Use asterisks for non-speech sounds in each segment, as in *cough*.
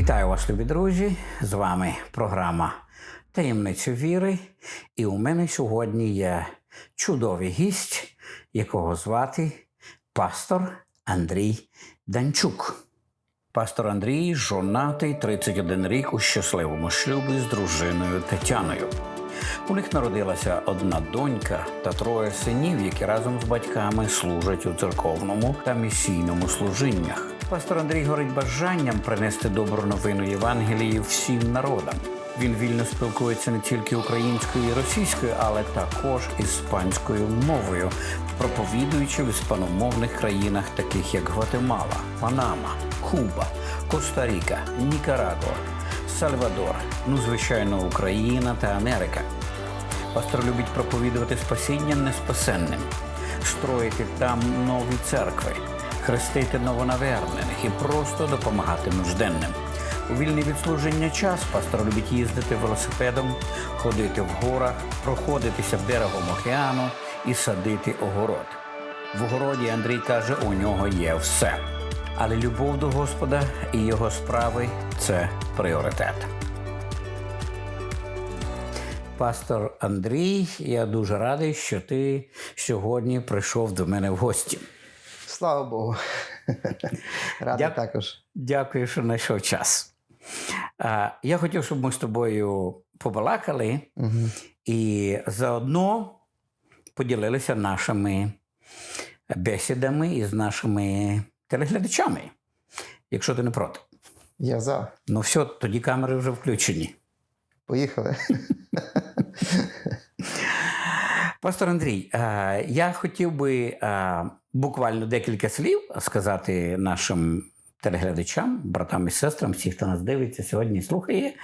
Вітаю вас, любі друзі! З вами програма Таємниця віри. І у мене сьогодні є чудовий гість, якого звати пастор Андрій Данчук. Пастор Андрій жонатий 31 рік у щасливому шлюбі з дружиною Тетяною. У них народилася одна донька та троє синів, які разом з батьками служать у церковному та місійному служіннях. Пастор Андрій горить бажанням принести добру новину Євангелії всім народам. Він вільно спілкується не тільки українською і російською, але також іспанською мовою, проповідуючи в іспаномовних країнах, таких як Гватемала, Панама, Куба, Коста-Ріка, Нікарагуа, Сальвадор, ну звичайно, Україна та Америка. Пастор любить проповідувати спасіння неспасенним, строїти там нові церкви, хрестити новонавернених і просто допомагати нужденним. У вільний від служення час пастор любить їздити велосипедом, ходити в горах, проходитися берегом океану і садити огород. В огороді Андрій каже, у нього є все. Але любов до Господа і його справи це пріоритет. Пастор Андрій, я дуже радий, що ти сьогодні прийшов до мене в гості. Слава Богу. Радий Дя- також. Дякую, що знайшов час. А, Я хотів, щоб ми з тобою побалакали Угу. і заодно поділилися нашими бесідами із нашими телеглядачами, якщо ти не проти. Я за. Ну все, тоді камери вже включені. Поїхали. Пастор Андрій, е, я хотів би е, буквально декілька слів сказати нашим телеглядачам, братам і сестрам, всі, хто нас дивиться сьогодні слухає,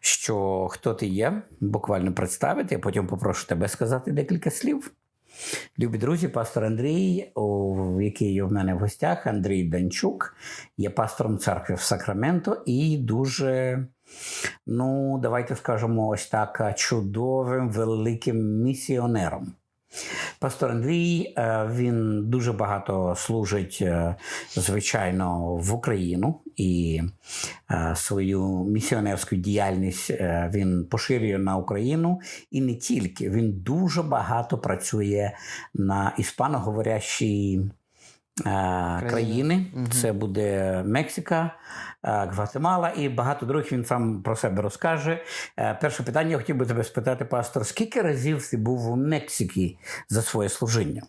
що хто ти є, буквально представити, а потім попрошу тебе сказати декілька слів. Любі друзі, пастор Андрій, який є в мене в гостях, Андрій Данчук, є пастором церкви в Сакраменто і дуже, ну, давайте скажемо ось так, чудовим великим місіонером. Пастор Андрій, е, він дуже багато служить, е, звичайно, в Україну і е, свою місіонерську діяльність е, він поширює на Україну і не тільки. Він дуже багато працює на іспаноговорящій е, країни. Мгм. Це буде Мексика, Гватемала і багато других він сам про себе розкаже. Е, Перше питання я хотів би тебе спитати, пастор, скільки разів ти був у Мексиці за своє служіння?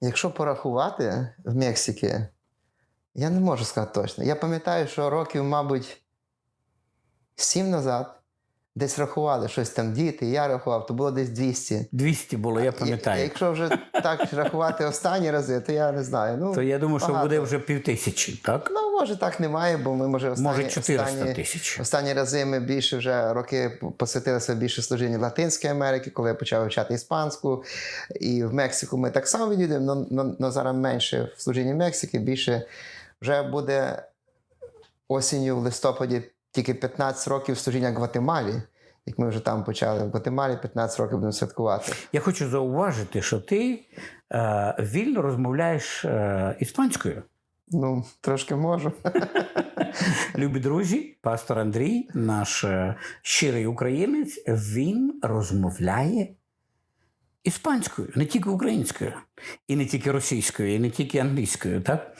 Якщо порахувати в Мексиці, я не можу сказати точно. Я пам'ятаю, що років, мабуть, сім назад десь рахували щось там діти, я рахував, то було десь 200. 200 було, я пам'ятаю. Якщо вже так *laughs* рахувати останні рази, то я не знаю. Ну, То я думаю, що буде вже півтисячі, так? ну може так немає, бо ми може останні, Може 400 останні, тисяч. Останні рази ми більше вже роки посвятилися більше служінню Латинської Америки, коли я почав вивчати іспанську. І в Мексику ми так само відвідуємо, але зараз менше в служінні Мексики, більше вже буде осінню в листопаді тільки 15 років служіння Гватемалі. Як ми вже там почали в Гватемалі, 15 років будемо святкувати. Я хочу зауважити, що ти е, вільно розмовляєш е, іспанською. Ну, трошки можу. *laughs* Любі друзі, пастор Андрій, наш е, щирий українець, він розмовляє іспанською, не тільки українською, і не тільки російською, і не тільки англійською. Так?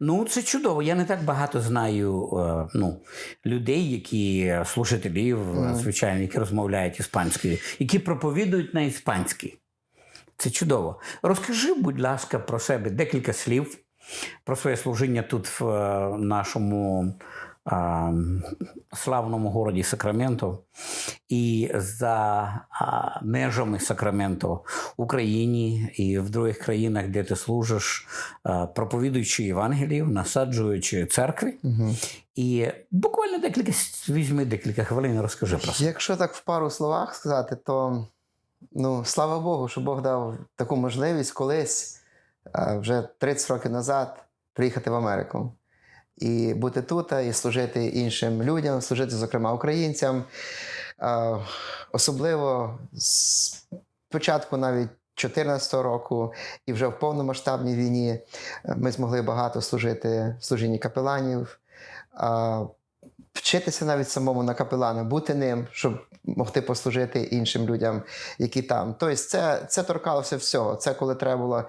Ну, це чудово. Я не так багато знаю е, ну, людей, які слушателів, е, звичайно, які розмовляють іспанською, які проповідують на іспанській. Це чудово. Розкажи, будь ласка, про себе декілька слів про своє служіння тут в е, нашому славному городі Сакраменто і за а, межами Сакраменто в Україні і в других країнах, де ти служиш, а, проповідуючи Євангелію, насаджуючи церкви. Угу. І буквально декілька візьми декілька хвилин, розкажи про це. Якщо так в пару словах сказати, то ну, слава Богу, що Бог дав таку можливість колись, вже 30 років назад, приїхати в Америку. І бути тут, і служити іншим людям, служити, зокрема, українцям. Особливо з початку навіть 2014 року і вже в повномасштабній війні е, ми змогли багато служити в служінні капеланів. Вчитися навіть самому на капелана, бути ним, щоб могти послужити іншим людям, які там. Тобто, це, це торкалося всього. Це коли треба було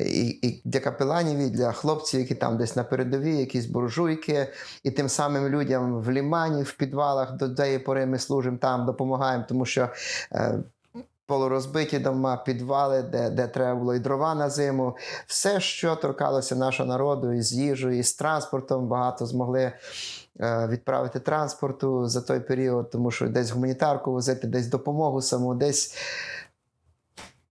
і, і для капеланів, і для хлопців, які там десь на передовій, якісь буржуйки, і тим самим людям в лімані, в підвалах до тієї пори ми служимо там, допомагаємо, тому що. Е, Полурозбиті дома, підвали, де, де треба було і дрова на зиму. Все, що торкалося нашого народу, і з їжею, з транспортом, багато змогли відправити транспорту за той період, тому що десь гуманітарку возити, десь допомогу саму, десь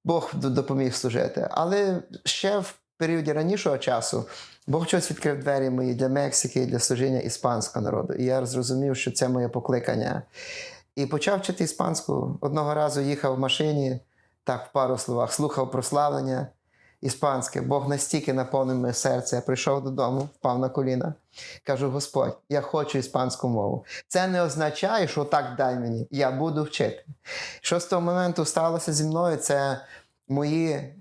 Бог допоміг служити. Але ще в періоді ранішого часу Бог щось відкрив двері мої для Мексики, для служіння іспанського народу. І я зрозумів, що це моє покликання. І почав вчити іспанську. Одного разу їхав в машині, так в пару словах, слухав прославлення іспанське. Бог настільки наповнив моє серце. Я прийшов додому, впав на коліна. Кажу: Господь, я хочу іспанську мову. Це не означає, що так дай мені. Я буду вчити. Що з того моменту сталося зі мною? Це мої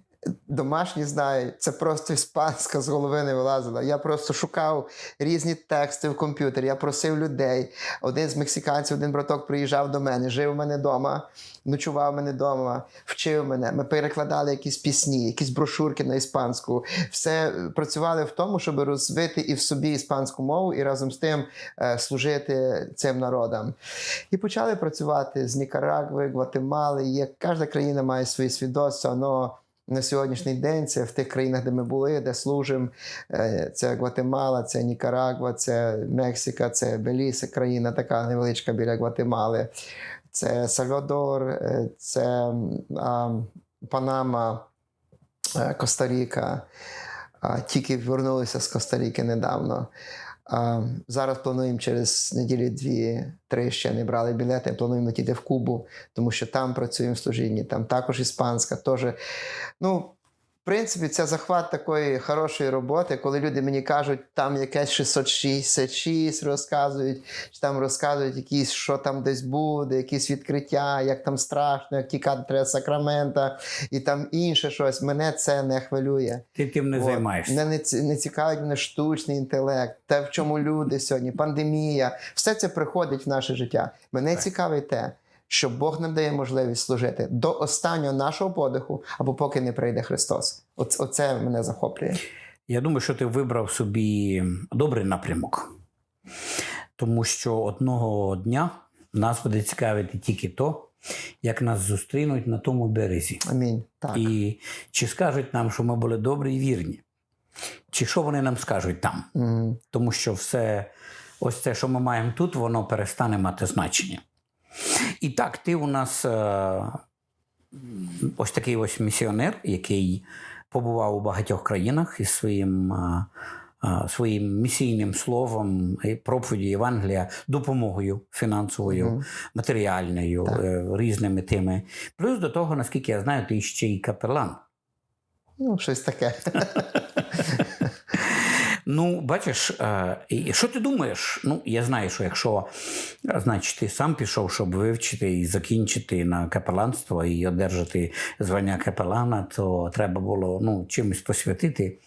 домашні знають, це просто іспанська з голови не вилазила. Я просто шукав різні тексти в комп'ютері, я просив людей. Один з мексиканців, один браток приїжджав до мене, жив у мене вдома, ночував мене вдома, вчив мене. Ми перекладали якісь пісні, якісь брошурки на іспанську. Все е, працювали в тому, щоб розвити і в собі іспанську мову, і разом з тим е, служити цим народам. І почали працювати з Нікарагви, Гватемали. Є, кожна країна має свої свідоцтва, але на сьогоднішній день це в тих країнах, де ми були, де служимо. Е, Це Гватемала, це Нікарагва, це Мексика, це Белісе, країна така невеличка біля Гватемали. Це Сальвадор, е, це а, Панама, е, Коста-Ріка. Тільки вернулися з Коста-Ріки недавно. А, Зараз плануємо через неділі дві-три ще не брали білети. Плануємо летіти в Кубу, тому що там працюємо в служінні, там також іспанська. Теж. Ну, принципі, це захват такої хорошої роботи, коли люди мені кажуть, там якесь 666 розказують, чи там розказують якісь, що там десь буде, якісь відкриття, як там страшно, як тікати треба з сакрамента, і там інше щось. Мене це не хвилює. Ти тим не От. займаєшся. Мене не, не цікавить мене штучний інтелект, те, в чому люди сьогодні, пандемія. Все це приходить в наше життя. Мене Так. цікавить те, що Бог нам дає можливість служити до останнього нашого подиху, або поки не прийде Христос. Оце, оце мене захоплює. Я думаю, що ти вибрав собі добрий напрямок. Тому що одного дня нас буде цікавити тільки то, як нас зустрінуть на тому березі. Амінь. Так. І чи скажуть нам, що ми були добрі і вірні, чи що вони нам скажуть там. Мгм. Тому що все, ось це, що ми маємо тут, воно перестане мати значення. І так, ти у нас е, ось такий ось місіонер, який побував у багатьох країнах із своїм, е, е, своїм місійним словом, проповіді Євангелія, допомогою фінансовою, Мгм. матеріальною, Так. різними тими. Плюс до того, наскільки я знаю, ти ще й капелан. Ну, щось таке. *laughs* Ну, бачиш, е, що ти думаєш? Ну, я знаю, що якщо значить, ти сам пішов, щоб вивчити і закінчити на капеланство і одержати звання капелана, то треба було ну, чимось посвятити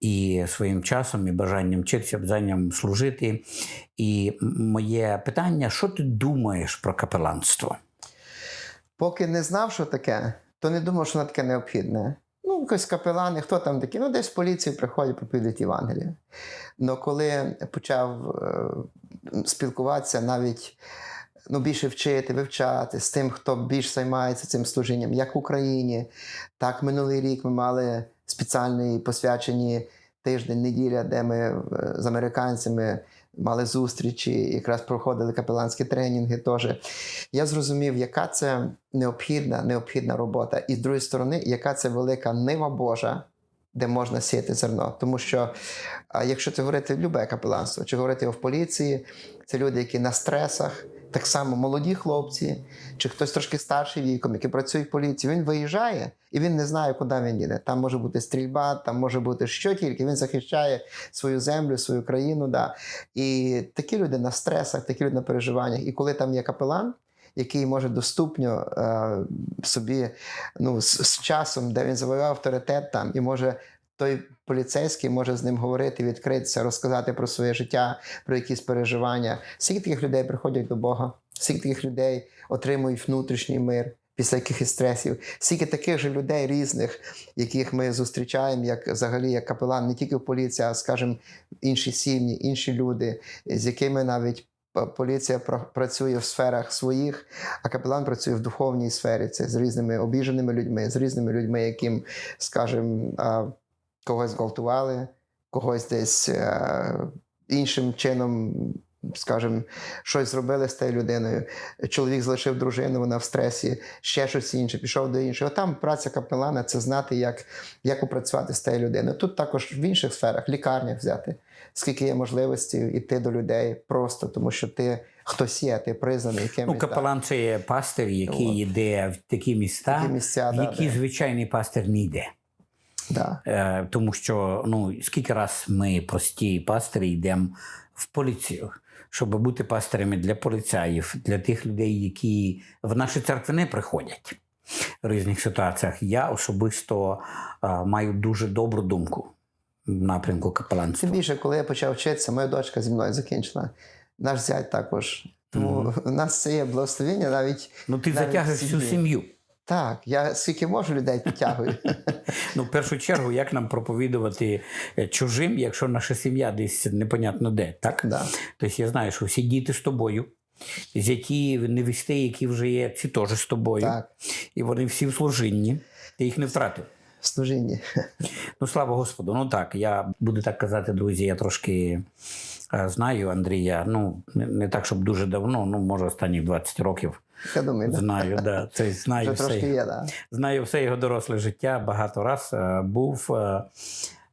і своїм часом, і бажанням вчитися, бажанням служити. І моє питання: що ти думаєш про капеланство? Поки не знав, що таке, то не думав, що воно таке необхідне. Якось капелани, хто там такі? Ну, десь в поліцію приходять, проповідують Євангелія. Но коли почав е, спілкуватися, навіть ну, більше вчити, вивчати з тим, хто більш займається цим служінням, як в Україні, так минулий рік ми мали спеціальний посвячені тиждень, неділя, де ми е, з американцями мали зустрічі, якраз проходили капеланські тренінги теж. Я зрозумів, яка це необхідна, необхідна робота, і з другої сторони, яка це велика нива Божа, де можна сіяти зерно. Тому що якщо це говорити любе капеланство, чи говорити в поліції, це люди, які на стресах, так само молоді хлопці, чи хтось трошки старший віком, який працює в поліції, він виїжджає і він не знає, куди він їде. Там може бути стрільба, там може бути що тільки. Він захищає свою землю, свою країну. Да. І такі люди на стресах, такі люди на переживаннях. І коли там є капелан, який може доступно е, собі ну, з, з часом, де він завоював авторитет там і може той поліцейський може з ним говорити, відкритися, розказати про своє життя, про якісь переживання. Скільки таких людей приходять до Бога, скільки таких людей отримують внутрішній мир після якихось стресів, скільки таких же людей різних, яких ми зустрічаємо, як взагалі як капелан, не тільки в поліції, а скажімо, інші сім'ї, інші люди, з якими навіть поліція пра- працює в сферах своїх, а капелан працює в духовній сфері. Це з різними обіженими людьми, з різними людьми, яким, скажімо, когось зґвалтували, когось десь е, іншим чином. Скажімо, щось зробили з тією людиною. Чоловік залишив дружину, вона в стресі, ще щось інше, пішов до іншого. Там праця капелана це знати, як, як попрацювати з тією людиною. Тут також в інших сферах, лікарнях взяти, скільки є можливості йти до людей просто, тому що ти хтось є, ти признаний якимось. Ну, капелан це є пастир, який йде в такі міста, Такі місця, в да, які да. звичайний пастир не йде. Да. Е, тому що ну, скільки раз ми, прості пастирі, йдемо в поліцію, щоб бути пастирями для поліцаїв, для тих людей, які в наші церкви не приходять в різних ситуаціях. Я особисто е, маю дуже добру думку в напрямку капеланства. Тим більше, коли я почав вчитися, моя дочка зі мною закінчила. Наш зять також. Тому Мгм. у нас це є благословення навіть. Ну, ти затягуєш всю сім'ю. Так, я скільки можу людей підтягую. *laughs* Ну, в першу чергу, як нам проповідувати е, чужим, якщо наша сім'я десь непонятно де, так? да. Тобто я знаю, що всі діти з тобою, зяті невісти, які вже є, ці теж з тобою. Так, І вони всі в служінні. Ти їх не втратив. в служінні. *laughs* Ну, слава Господу. Ну так, я буду так казати, друзі, я трошки е, знаю Андрія. Ну, не, не так, щоб дуже давно, ну, може, останні 20 років Думаю, знаю. Да, це *laughs* знаю вже все. є, да. Знаю все його доросле життя. Багато раз е, був е,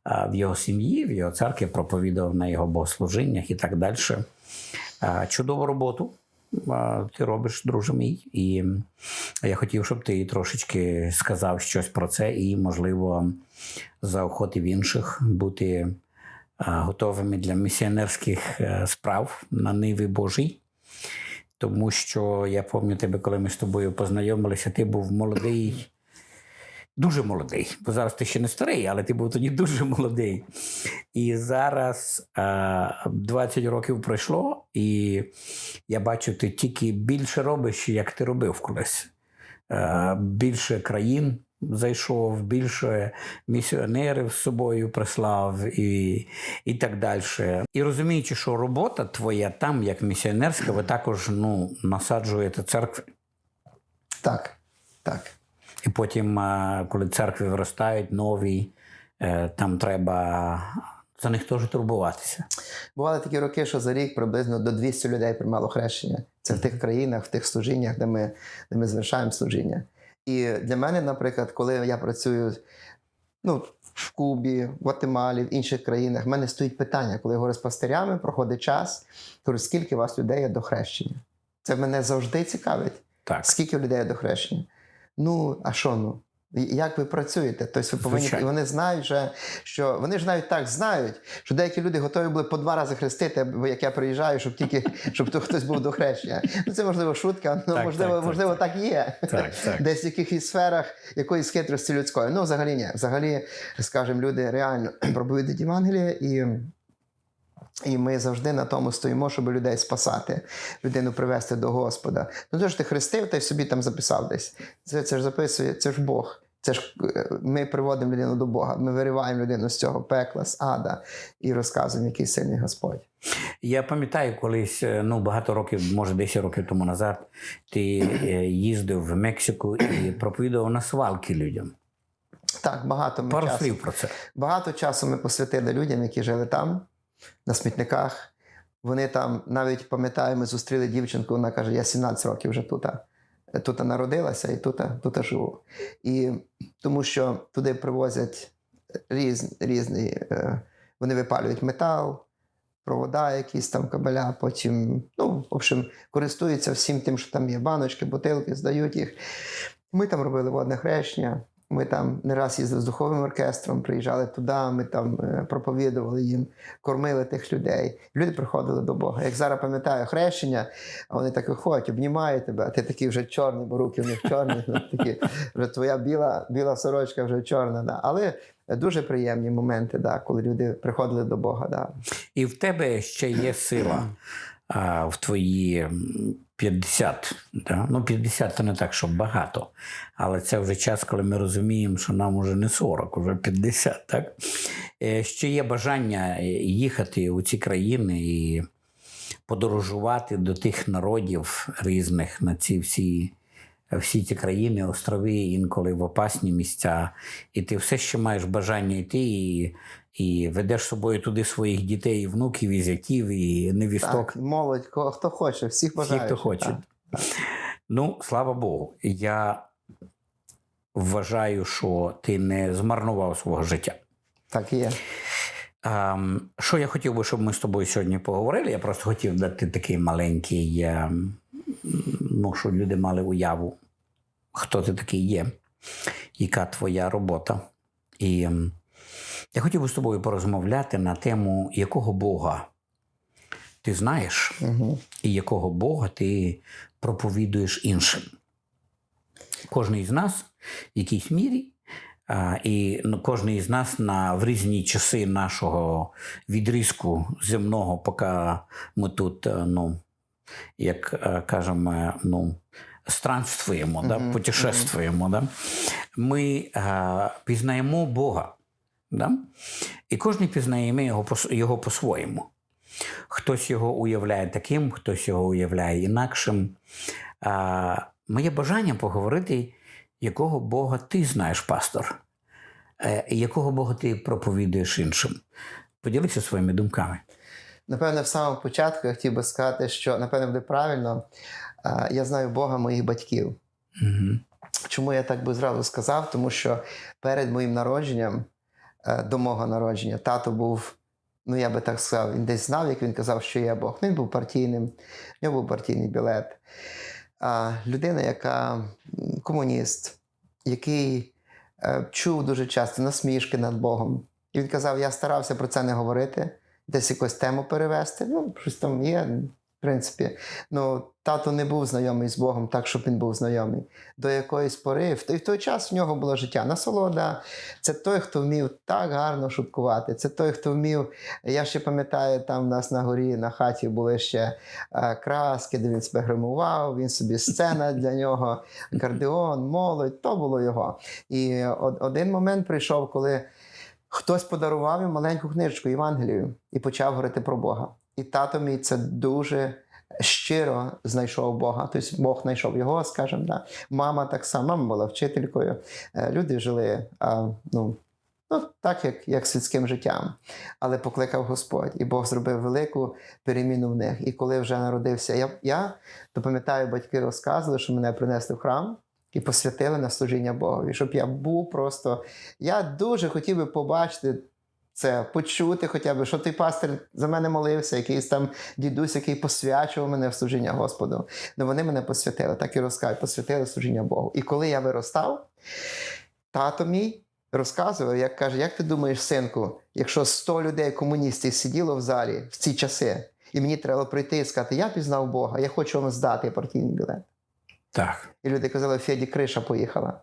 е, в його сім'ї, в його церкві, проповідав на його богослужіннях і так далі. Чудову роботу ти робиш, друже мій. І я хотів, щоб ти трошечки сказав щось про це і, можливо, заохотив інших бути готовими для місіонерських справ на ниві Божій. Тому що я пам'ятаю тебе, коли ми з тобою познайомилися, ти був молодий, дуже молодий. Бо зараз ти ще не старий, але ти був тоді дуже молодий. І зараз е, 20 років пройшло, і я бачу, ти тільки більше робиш, як ти робив колись. Е, більше країн зайшов, більше місіонерів з собою прислав і, і так далі. І розуміючи, що робота твоя там, як місіонерська, ви також ну, насаджуєте церкви. Так, так. І потім, е, коли церкви виростають нові, е, там треба за них теж турбуватися. Бували такі роки, що за рік приблизно до 200 людей приймало хрещення. Це в тих країнах, в тих служіннях, де ми, де ми завершаємо служіння. І для мене, наприклад, коли я працюю ну, в Кубі, в Гватемалі, в інших країнах, в мене стоїть питання, коли я говорю з пастирями, проходить час, кажу, скільки у вас людей є до хрещення? Це мене завжди цікавить. Так. Скільки людей є до хрещення? Ну, а що ну? Як ви працюєте? Тобто ви повинні, і Звичайно. вони знають, вже, що вони ж навіть так знають, що деякі люди готові були по два рази хрестити, бо як я приїжджаю, щоб тільки *laughs* щоб то хтось був до хрещення. Ну це можливо шутка, ну Так, можливо, так, так, можливо, так, і є. Так, так. Десь в якихось сферах якоїсь хитрості людської. Ну, взагалі ні. Взагалі, скажімо, люди реально *clears throat* проповідують Євангеліє і. І ми завжди на тому стоїмо, щоб людей спасати, людину привести до Господа. Ну, то ж ти хрестив, та й собі там записав десь. Це, це ж записує, це ж Бог. Це ж е, ми приводимо людину до Бога. Ми вириваємо людину з цього пекла, з ада і розказуємо, який сильний Господь. Я пам'ятаю колись, е, ну багато років, може 10 років тому назад, ти е, їздив в Мексику і проповідував на свалки людям. Так, багато ми Пару часу. слів про це. Багато часу ми посвятили людям, які жили там, на смітниках. Вони там навіть пам'ятаю, ми зустріли дівчинку, вона каже: я 17 років вже тут. Тут народилася і тут, тут живу. І тому що туди привозять різ, різні, е, вони випалюють метал, провода, якісь там кабеля, потім, ну, в общем, користуються всім тим, що там є баночки, бутилки, здають їх. Ми там робили водне хрещення. Ми там не раз їздили з духовим оркестром, приїжджали туди, ми там е, проповідували їм, кормили тих людей. Люди приходили до Бога. Як зараз пам'ятаю хрещення, вони так виходять, обнімають тебе, а ти такий вже чорний, бо руки в них чорні. *laughs* Такі, вже твоя біла, біла сорочка вже чорна. Да. Але дуже приємні моменти, да, коли люди приходили до Бога. Да. І в тебе ще є сила а, в твої м, 50. Да? Ну, 50 то не так, щоб багато. Але це вже час, коли ми розуміємо, що нам уже не 40, уже 50. Так? Е, Ще є бажання е, їхати у ці країни і подорожувати до тих народів різних на ці всі. Всі ці країни, острови, інколи в опасні місця, і ти все ще маєш бажання йти і, і ведеш з собою туди своїх дітей, і внуків, і зятів, і невісток. Так, молодь, хто хоче, всіх Всі, хто хоче. так. Ну, слава Богу, я вважаю, що ти не змарнував свого життя. Так і є. Ем, що я хотів би, щоб ми з тобою сьогодні поговорили? Я просто хотів дати такий маленький, ем, ну, щоб люди мали уяву, хто ти такий є, яка твоя робота. І ем, я хотів би з тобою порозмовляти на тему, якого Бога ти знаєш, Угу. і якого Бога ти проповідуєш іншим. Кожний з нас в якійсь мірі, а, і ну, кожний з нас на, в різні часи нашого відрізку земного, поки ми тут, е, ну, як е, кажемо, ну, странствуємо, да, Мгм, путешествуємо, да, ми е, пізнаємо Бога. Да? І кожен пізнає його, його по-своєму. Хтось його уявляє таким, хтось його уявляє інакшим. А, моє бажання поговорити, якого Бога ти знаєш, пастор, Е, якого Бога ти проповідуєш іншим. Поділися своїми думками. Напевно, в самому початку я хотів би сказати, що напевно буде правильно. Я знаю Бога моїх батьків. Угу. Чому я так би зразу сказав? Тому що перед моїм народженням, до мого народження, тато був, ну я би так сказав, він десь знав, як він казав, що є Бог. Він був партійним, в нього був партійний білет. А людина, яка комуніст, який е, чув дуже часто насмішки над Богом. І він казав: я старався про це не говорити, десь якусь тему перевести. Ну, щось там є, принципі. Ну, тато не був знайомий з Богом так, щоб він був знайомий до якоїсь пори. В той, в той час в нього було життя. Насолода. Це той, хто вмів так гарно шуткувати. Це той, хто вмів. Я ще пам'ятаю, там в нас на горі на хаті були ще е, краски, де він себе гримував, він собі сцена для нього, кардіон, молодь, то було його. І од- один момент прийшов, коли. Хтось подарував йому маленьку книжечку Євангелію і почав говорити про Бога. І тато мій це дуже щиро знайшов Бога. Тобто Бог знайшов його, скажімо, да. мама так само, мама була вчителькою. Е, Люди жили а, ну, ну, так, як, як світським життям. Але покликав Господь, і Бог зробив велику переміну в них. І коли вже народився я, я то пам'ятаю, батьки розказували, що мене принесли в храм. І посвятили на служіння Богові, щоб я був просто. Я дуже хотів би побачити це, почути хоча б, що той пастир за мене молився, якийсь там дідусь, який посвячував мене в служіння Господу. Ну вони мене посвятили, так і розкажуть, посвятили служіння Богу. І коли я виростав, тато мій розказував, як каже, як ти думаєш, синку, якщо 100 людей комуністів сиділо в залі в ці часи, і мені треба прийти і сказати, я пізнав Бога, я хочу вам здати партійний білет. Так. І люди казали, Феді криша поїхала.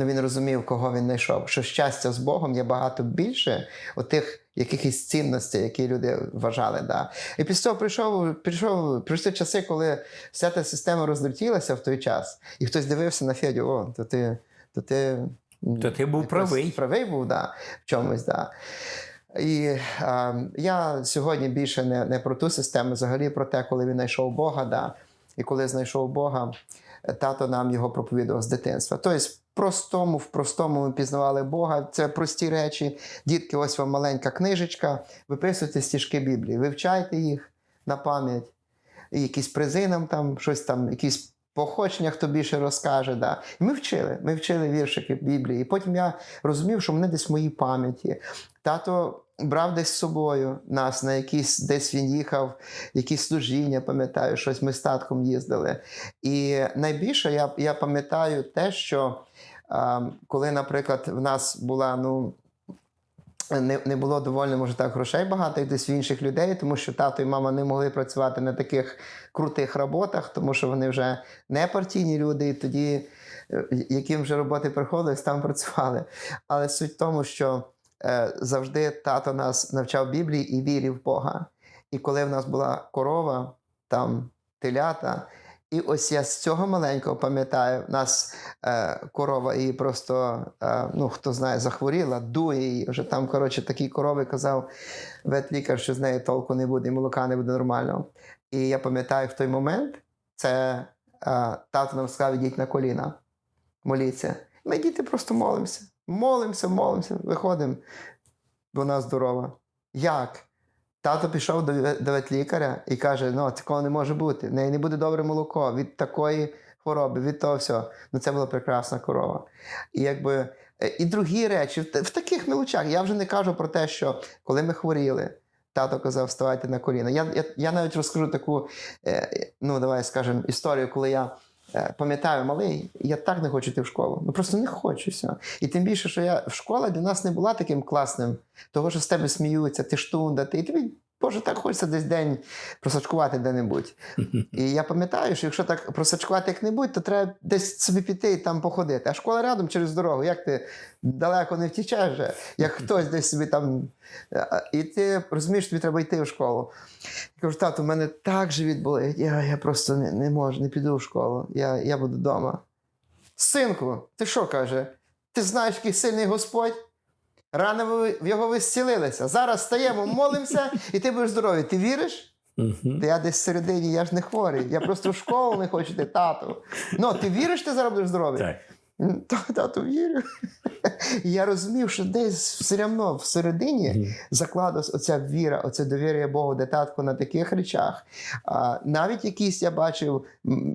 Ну він розумів, кого він знайшов. Що щастя з Богом є багато більше отих якихось цінностей, які люди вважали. Да. І після цього прийшов, прийшов, прийшли часи, коли вся та система розлетілася в той час, і хтось дивився на Федю, о, то ти. То ти, То ти був правий. Правий був, да, в чомусь, да. І а, я сьогодні більше не, не про ту систему, взагалі про те, коли він знайшов Бога, да. і коли знайшов Бога, тато нам його проповідував з дитинства. Тобто, простому, в простому ми пізнавали Бога. Це прості речі. Дітки, ось вам маленька книжечка. Виписуйте стіжки Біблії, вивчайте їх на пам'ять. Якісь призи нам там, щось там, якісь походження, хто більше розкаже. Да. І ми вчили. Ми вчили віршики Біблії. І потім я розумів, що вони десь в моїй пам'яті. Тато брав десь з собою нас на якісь, десь він їхав, якісь служіння, пам'ятаю, щось ми з татком їздили. І найбільше я, я пам'ятаю те, що коли, наприклад, в нас була, ну. Не, не було доволі, може так, грошей багато, десь в інших людей, тому що тато і мама не могли працювати на таких крутих роботах, тому що вони вже не партійні люди, і тоді, е, яким вже роботи приходилось, там працювали. Але суть в тому, що е, завжди тато нас навчав Біблії і вірі в Бога. І коли в нас була корова, там телята, і ось я з цього маленького пам'ятаю, в нас е, корова і просто, е, ну хто знає, захворіла, дує її. Вже там, коротше, такі корови казав ветлікар, що з неї толку не буде, і молока не буде нормального. І я пам'ятаю в той момент, це е, тато нам сказав, ідіть на коліна, моліться. Ми діти просто молимося. Молимося, молимося, виходимо. Вона здорова. Як? Тато пішов до, ве- до ветлікаря і каже: ну, такого не може бути. В неї не буде добре молоко від такої хвороби, від того всього. Ну, це була прекрасна корова. І якби е, і другі речі, в, таких мелочах. Я вже не кажу про те, що коли ми хворіли, тато казав, вставайте на коліна. Я, я, я навіть розкажу таку, е, ну давай скажемо, історію, коли я. Е, Пам'ятаю, малий, я так не хочу йти в школу. Ну просто не хочу. все. І тим більше, що я школа для нас не була таким класним, того, що з тебе сміються, ти штунда, ти і тобі, Боже, так хочеться десь день просачкувати де-небудь. *laughs* І я пам'ятаю, що якщо так просачкувати як-небудь, то треба десь собі піти і там походити. А школа рядом через дорогу. Як ти далеко не втічеш вже, як *laughs* хтось десь собі там. е, І ти розумієш, тобі треба йти в школу. Я кажу, тату, в мене так живіт болить, я, я просто не, не можу, не піду в школу, я, я буду вдома. Синку, ти що каже? Ти знаєш, який сильний Господь? Рано ви в його зцілилися. Зараз стаємо, молимося, і ти будеш здоровий. Ти віриш? Та я десь всередині, я ж не хворий. Я просто в школу не хочу йти, тату. Ну, ти віриш, ти зараз будеш здоровий? Так. «М, Та, тату, вірю. Я розумів, що десь все одно всередині закладалась оця віра, оце довір'я Богу, де татко на таких речах. А, навіть якісь я бачив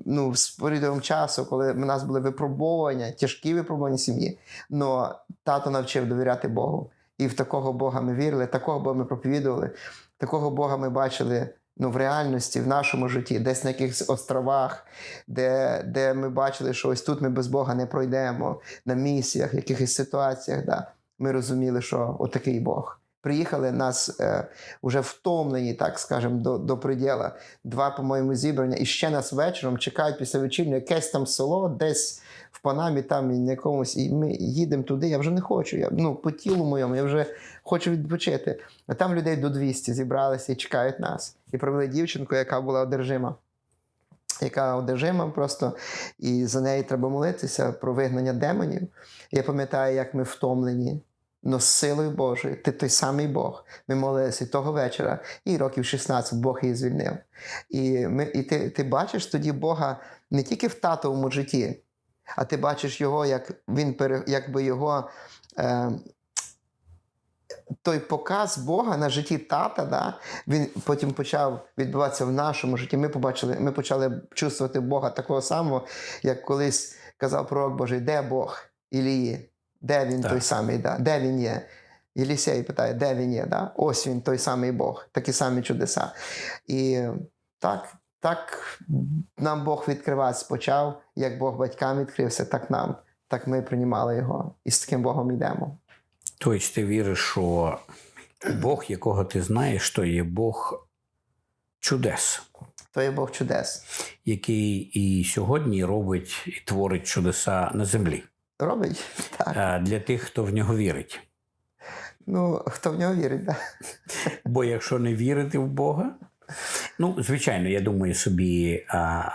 ну, з періодом часу, коли в нас були випробування, тяжкі випробування сім'ї. Но тато навчив довіряти Богу. І в такого Бога ми вірили, такого Бога ми проповідували, такого Бога ми бачили. Ну, в реальності, в нашому житті, десь на якихось островах, де, де ми бачили, що ось тут ми без Бога не пройдемо, на місіях, якихось ситуаціях. Да, ми розуміли, що отакий Бог. Приїхали нас е, вже втомлені, так скажемо, до, до приділа. Два, по-моєму, зібрання, і ще нас вечором чекають після вечірнього якесь там село, десь в Панамі, там і на якомусь, і ми їдемо туди. Я вже не хочу. Я, ну, по тілу моєму, я вже хочу відпочити. А там людей до 200 зібралися і чекають нас. І провели дівчинку, яка була одержима. Яка одержима просто, і за неї треба молитися про вигнання демонів. Я пам'ятаю, як ми втомлені, но з силою Божою, ти той самий Бог. Ми молилися того вечора, і років 16 Бог її звільнив. І, ми, і ти, ти бачиш тоді Бога не тільки в татовому житті, а ти бачиш його, як він якби його. Е, той показ Бога на житті тата, да, він потім почав відбуватися в нашому житті. Ми побачили, ми почали чувствувати Бога такого самого, як колись казав пророк Божий, де Бог Ілії? Де він Так. той самий? Да? Де він є? Єлісей питає, де він є? Да? Ось він, той самий Бог, такі самі чудеса. І так, так нам Бог відкриватися почав, як Бог батькам відкрився, так нам. Так ми приймали його і з таким Богом йдемо. Тобто ти віриш, що Бог, якого ти знаєш, то є Бог чудес, То є Бог чудес. який і сьогодні робить і творить чудеса на землі Робить *laughs* так. А для тих, хто в нього вірить. Ну, хто в нього вірить, да? *laughs* Бо якщо не вірити в Бога, ну, звичайно, я думаю собі, а,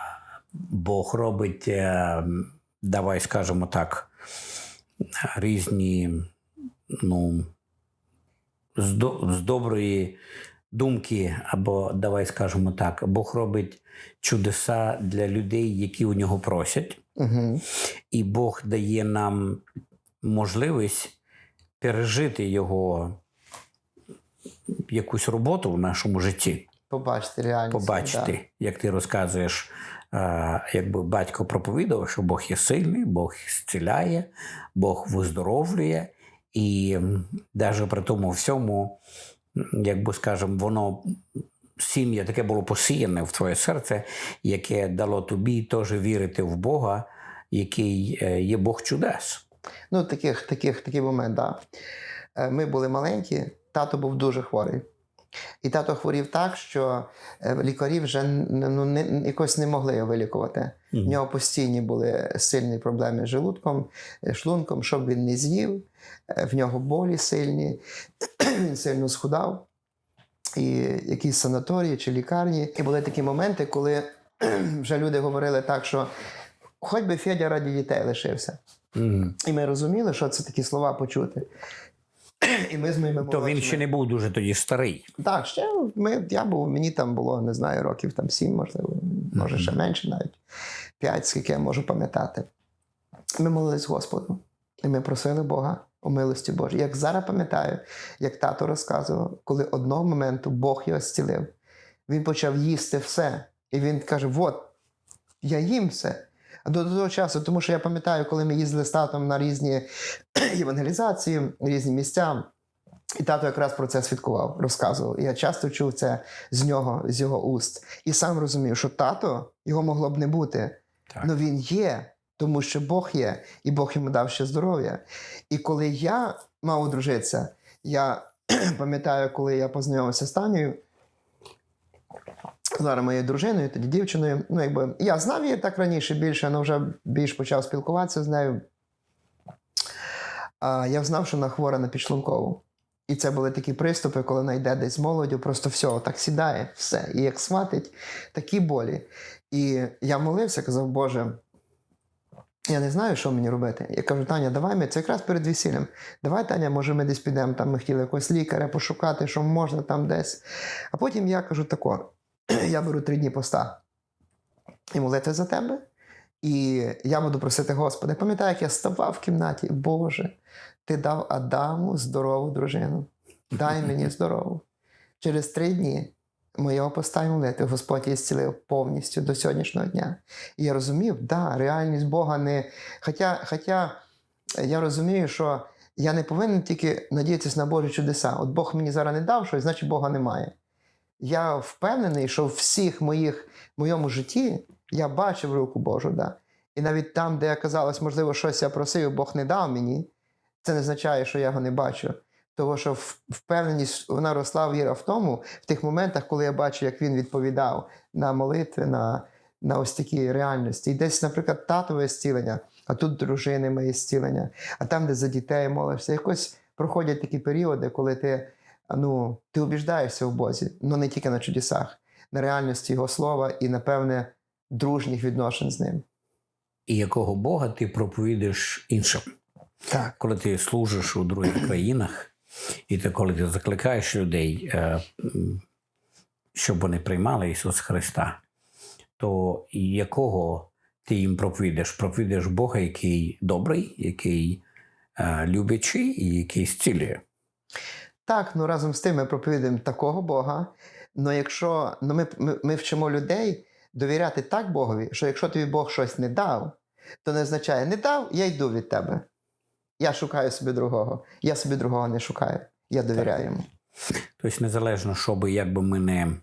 Бог робить, е, давай скажемо так, різні, ну, з, до, з доброї думки, або давай скажемо так, Бог робить чудеса для людей, які у нього просять, Угу. і Бог дає нам можливість пережити його якусь роботу в нашому житті, Побачити реальність. побачити, як ти розказуєш, е, якби батько проповідав, що Бог є сильний, Бог зціляє, Бог виздоровлює, і навіть при тому всьому, м, як би скажемо, воно. Сім'я таке було посіяне в твоє серце, яке дало тобі теж вірити в Бога, який е, є Бог чудес. Ну, таких, таких, такий момент, да. Е, Ми були маленькі, тато був дуже хворий. І тато хворів так, що е, лікарі вже ну, не, якось не могли його вилікувати. В нього постійні були сильні проблеми з желудком, шлунком, щоб він не з'їв. В нього болі сильні, *clears throat* він сильно схудав. І якісь санаторії чи лікарні. І були такі моменти, коли *clears throat* вже люди говорили так, що хоч би Федя раді дітей лишився. Мгм. І ми розуміли, що це такі слова почути. *clears throat* І ми з моїми То він ще не був дуже тоді старий. так, ще ми, я був, мені там було, не знаю, років там сім, можливо, може ще менше навіть. П'ять, скільки я можу пам'ятати. Ми молились Господу. І ми просили Бога у милості Божій. Як зараз пам'ятаю, як тато розказував, коли одного моменту Бог його зцілив, він почав їсти все. І він каже: от, я їм все. А до, до того часу, тому що я пам'ятаю, коли ми їздили з татом на різні *clears throat* евангелізації, різні місця, і тато якраз про це свідкував, розказував. І я часто чув це з нього, з його уст. І сам розумів, що тато його могло б не бути. Але він є, тому що Бог є, і Бог йому дав ще здоров'я. І коли я мав одружитися, я *clears throat* пам'ятаю, коли я познайомився з Танею, зараз моєю дружиною, тоді дівчиною. Ну, якби я знав її так раніше більше, але вже більш почав спілкуватися з нею. А я знав, що вона хвора на підшлункову. І це були такі приступи, коли вона йде десь з молоддю, просто все, так сідає, все. І як сватить, такі болі. І я молився, казав, Боже, я не знаю, що мені робити. Я кажу, Таня, давай ми, це якраз перед весіллям. Давай, Таня, може, ми десь підемо, там ми хотіли якогось лікаря пошукати, що можна там десь. А потім я кажу тако: *clears throat* я беру три дні поста і молити за тебе. І я буду просити Господа. Пам'ятаю, як я ставав в кімнаті, Боже, ти дав Адаму здорову дружину. Дай мені *laughs* здорову. Через три дні моєго поста й молитви Господь її зцілив повністю до сьогоднішнього дня. І я розумів, да, реальність Бога не. Хоча, хоча я розумію, що я не повинен тільки надіятися на Божі чудеса. От Бог мені зараз не дав щось, значить Бога немає. Я впевнений, що в всіх моїх моєму житті я бачив руку Божу. Да. І навіть там, де казалось, можливо, щось я просив, Бог не дав мені, це не означає, що я його не бачу. Тому що впевненість вона росла віра в тому, в тих моментах, коли я бачу, як він відповідав на молитви, на, на ось такі реальності. І десь, наприклад, татове зцілення, а тут дружини моє зцілення, а там, де за дітей молишся, якось проходять такі періоди, коли ти, ну, ти убіждаєшся в Бозі, ну не тільки на чудесах, на реальності Його слова і, напевне, дружніх відношень з ним. І якого Бога ти проповідуєш іншим. Так. Коли ти служиш у других країнах, і ти, коли ти закликаєш людей, е, щоб вони приймали Ісуса Христа, то якого ти їм проповідуєш? Проповідуєш Бога, який добрий, який е, любячий і який зцілює. Так, ну разом з тим ми проповідуємо такого Бога. Ну якщо ну, ми, ми, ми вчимо людей довіряти так Богові, що якщо тобі Бог щось не дав, то не означає не дав, я йду від тебе. Я шукаю собі другого. Я собі другого не шукаю. Я довіряю йому. Тобто, незалежно, що би як би ми не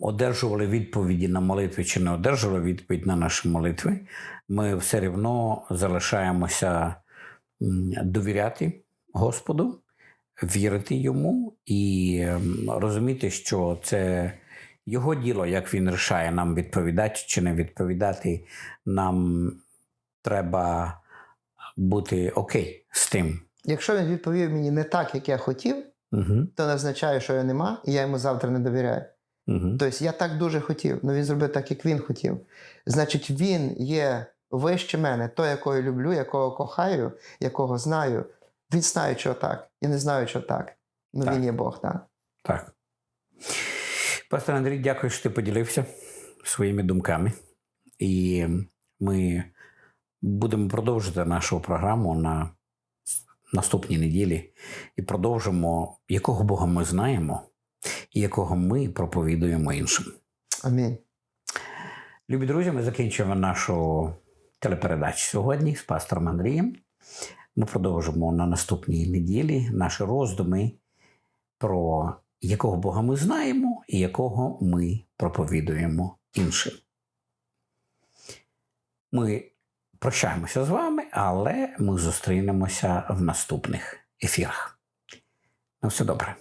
одержували відповіді на молитви чи не одержували відповідь на наші молитви, ми все рівно залишаємося довіряти Господу, вірити йому і розуміти, що це його діло, як він рішає нам відповідати чи не відповідати. Нам треба бути окей з тим. Якщо він відповів мені не так, як я хотів, Угу. то не означає, що його нема, і я йому завтра не довіряю. Угу. Тобто я так дуже хотів, але він зробив так, як він хотів. Значить, він є вище мене, той, якого я люблю, якого кохаю, якого знаю. Він знає, що так. Я не знаю, що так. Ну він є Бог, так. Так. Пастор Андрій, дякую, що ти поділився своїми думками. І ми будемо продовжити нашу програму на наступній неділі і продовжимо, якого Бога ми знаємо і якого ми проповідуємо іншим. Амінь. Любі друзі, ми закінчуємо нашу телепередачу сьогодні з пастором Андрієм. Ми продовжимо на наступній неділі наші роздуми про якого Бога ми знаємо і якого ми проповідуємо іншим. Ми прощаємося з вами, але ми зустрінемося в наступних ефірах. На все добре.